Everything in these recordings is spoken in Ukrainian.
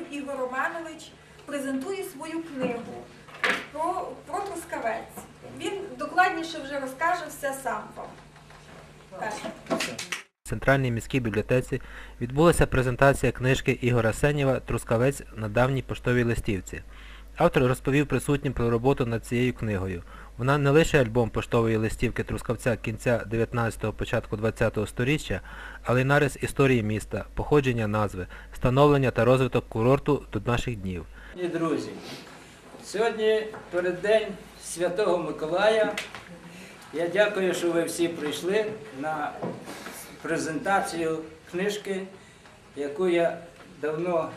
Арсенів Ігор Романович презентує свою книгу про, про Трускавець. Він докладніше вже розкаже все сам вам. Так. В Центральній міській бібліотеці відбулася презентація книжки Ігора Сенєва «Трускавець на давній поштовій листівці». Автор розповів присутнім про роботу над цією книгою. Вона не лише альбом поштової листівки Трускавця кінця 19-го, початку 20-го сторіччя, але й нарис історії міста, походження назви, становлення та розвиток курорту до наших днів. Друзі, сьогодні переддень Святого Миколая. Я дякую, що ви всі прийшли на презентацію книжки, яку я давно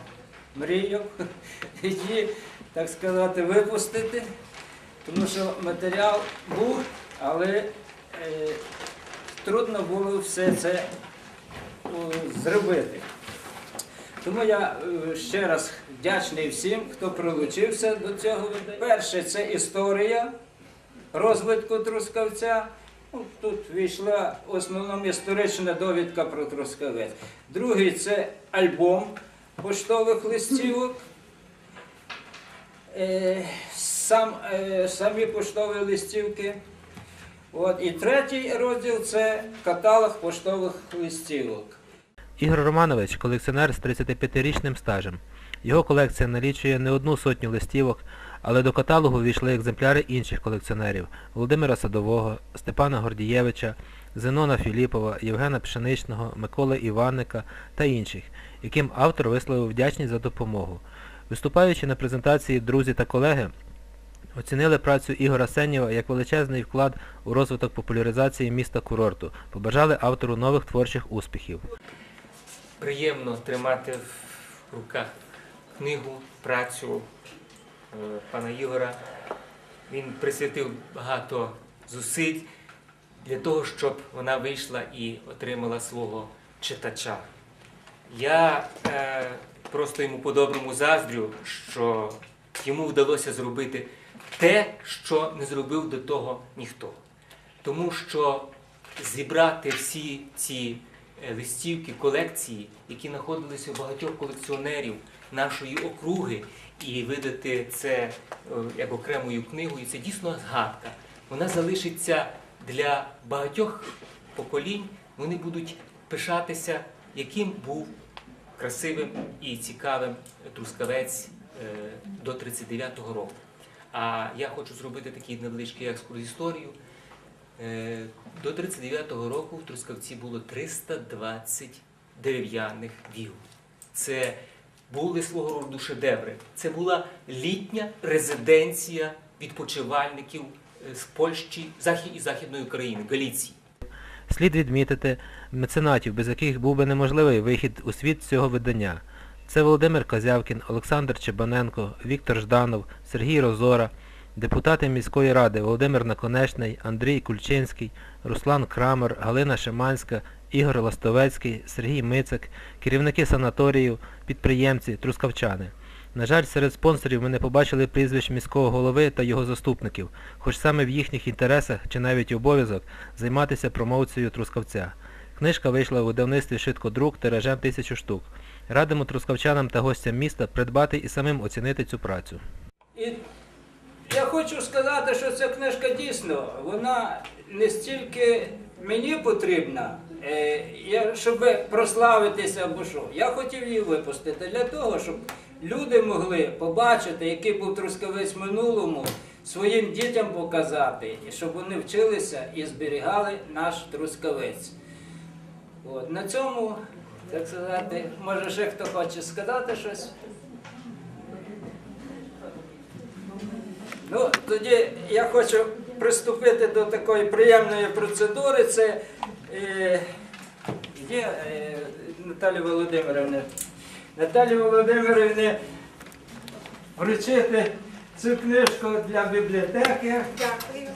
її, так сказати, випустити, тому що матеріал був, але е, трудно було все це о, зробити. Тому я е, ще раз вдячний всім, хто прилучився до цього. Перше це історія розвитку Трускавця. Ну, Тут війшла в основному історична довідка про Трускавець. Другий це альбом поштових листівок. Е, Сам, е, самі поштові листівки. От. І третій розділ це каталог поштових листівок. Ігор Романович – колекціонер з 35-річним стажем. Його колекція налічує не одну сотню листівок, але до каталогу війшли екземпляри інших колекціонерів – Володимира Садового, Степана Гордієвича, Зенона Філіпова, Євгена Пшеничного, Миколи Іванника та інших, яким автор висловив вдячність за допомогу. Виступаючи на презентації друзі та колеги, оцінили працю Ігора Сенєва як величезний вклад у розвиток популяризації міста курорту, побажали автору нових творчих успіхів. приємно тримати в руках книгу, працю е, пана Ігора. Він присвятив багато зусиль для того, щоб вона вийшла і отримала свого читача. Я е, просто йому по-доброму заздрю, що йому вдалося зробити те, що не зробив до того ніхто. Тому що зібрати всі ці е, листівки, колекції, які знаходилися у багатьох колекціонерів нашої округи, і видати це е, як окремою книгою, це дійсно згадка. Вона залишиться для багатьох поколінь, вони будуть пишатися, яким був красивим і цікавим Трускавець е, до 39-го року. А я хочу зробити такий невеличкий екскурс історію. Е, До 39-го року в Трускавці було 320 дерев'яних віл. Це були свого роду шедеври. Це була літня резиденція відпочивальників е, з Польщі Захід і Західної України, Галіції. Слід відмітити меценатів, без яких був би неможливий вихід у світ цього видання. Це Володимир Козявкін, Олександр Чебаненко, Віктор Жданов, Сергій Розора, депутати міської ради Володимир Наконечний, Андрій Кульчинський, Руслан Крамер, Галина Шиманська, Ігор Ластовецький, Сергій Мицик, керівники санаторію, підприємці, трускавчани. На жаль, серед спонсорів ми не побачили прізвищ міського голови та його заступників, хоч саме в їхніх інтересах чи навіть обов'язок займатися промоцією трускавця. Книжка вийшла у видавництві «Швидкодрук» тиражем тисячу штук. Радимо трускавчанам та гостям міста придбати і самим оцінити цю працю. І я хочу сказати, що ця книжка дійсно, вона не стільки мені потрібна, щоб прославитися або що. Я хотів її випустити для того, щоб люди могли побачити, який був трускавець в минулому, своїм дітям показати, і щоб вони вчилися і зберігали наш трускавець. От, на цьому, так сказати, може ще хто хоче сказати щось. Ну, тоді я хочу приступити до такої приємної процедури. Це е, є е, Наталі Володимирівни. Наталі Володимирівні вручити цю книжку для бібліотеки. Дякую.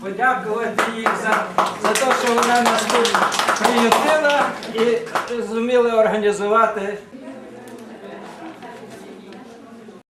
Подякувати їй за, за те, що вона нас тут приютила і зуміла організувати